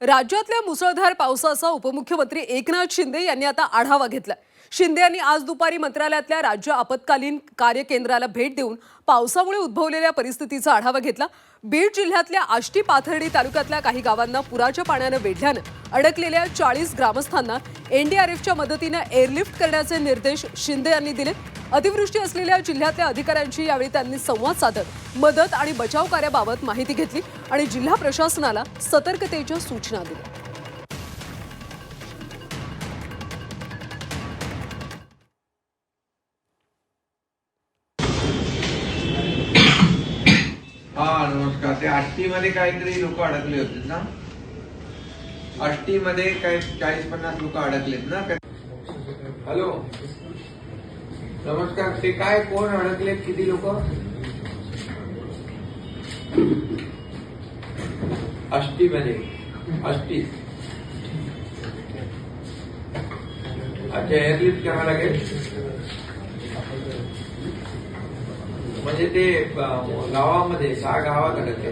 राज्यातल्या मुसळधार पावसाचा उपमुख्यमंत्री एकनाथ शिंदे यांनी आता आढावा घेतला शिंदे यांनी आज दुपारी मंत्रालयातल्या राज्य आपत्कालीन कार्य केंद्राला भेट देऊन पावसामुळे उद्भवलेल्या परिस्थितीचा आढावा घेतला. बीड जिल्ह्यातल्या आष्टी पाथर्डी तालुक्यातल्या काही गावांना पुराच्या पाण्यानं वेढल्यानं अडकलेल्या चाळीस ग्रामस्थांना एनडीआरएफच्या मदतीनं एअरलिफ्ट करण्याचे निर्देश शिंदे यांनी दिले. अतिवृष्टी असलेल्या जिल्ह्यातल्या अधिकाऱ्यांशी यावेळी त्यांनी संवाद साधत मदत आणि बचाव कार्याबाबत माहिती घेतली आणि जिल्हा प्रशासनाला सतर्कतेच्या सूचना दिल्या. हा नमस्कार. ते लोक अडकले होते ना? आष्टीमध्ये काही चाळीस पन्नास लोक अडकलेत ना? हॅलो? नमस्कार. ते काय, कोण अडकलेत? किती लोक? आष्टीमध्ये. आष्टी. अच्छा एअरलिफ्ट करावं लागेल? म्हणजे ते गावामध्ये सहा गावात अडकले